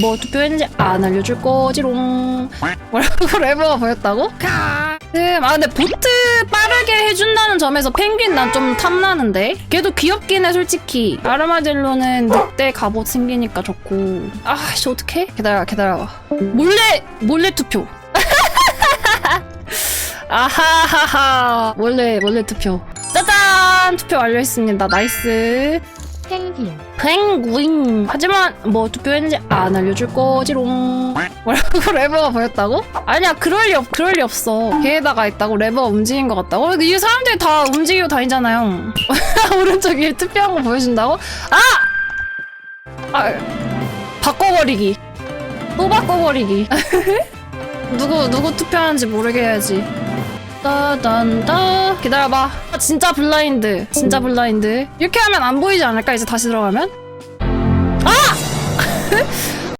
뭐 투표했는지 안 알려줄 거지롱. 뭐라고 레버가 보였다고? 음, 아 근데 보트 빠르게 해준다는 점에서 펭귄 난 좀 탐나는데? 걔도 귀엽긴 해 솔직히. 아르마딜로는 늑대 갑옷 생기니까 좋고. 아씨 어떡해? 기다려 기다려봐. 몰래 몰래 투표. 아하하하. 몰래 몰래 투표. 짜잔! 투표 완료했습니다. 나이스 펭귄. 펭귄. 하지만 뭐 투표했는지 안 알려줄 거지롱. 뭐라고 레버가 보였다고? 아니야 그럴 리 없, 그럴 리 없어. 걔에다가 있다고 레버가 움직인 것 같다고? 이 사람들이 다 움직이고 다니잖아요. 오른쪽 위에 투표한 거 보여준다고? 아! 아 바꿔버리기. 또 바꿔버리기. 누구 누구 투표하는지 모르게 해야지 따단다 기다려봐. 아, 진짜 블라인드. 진짜 블라인드. 이렇게 하면 안 보이지 않을까? 이제 다시 들어가면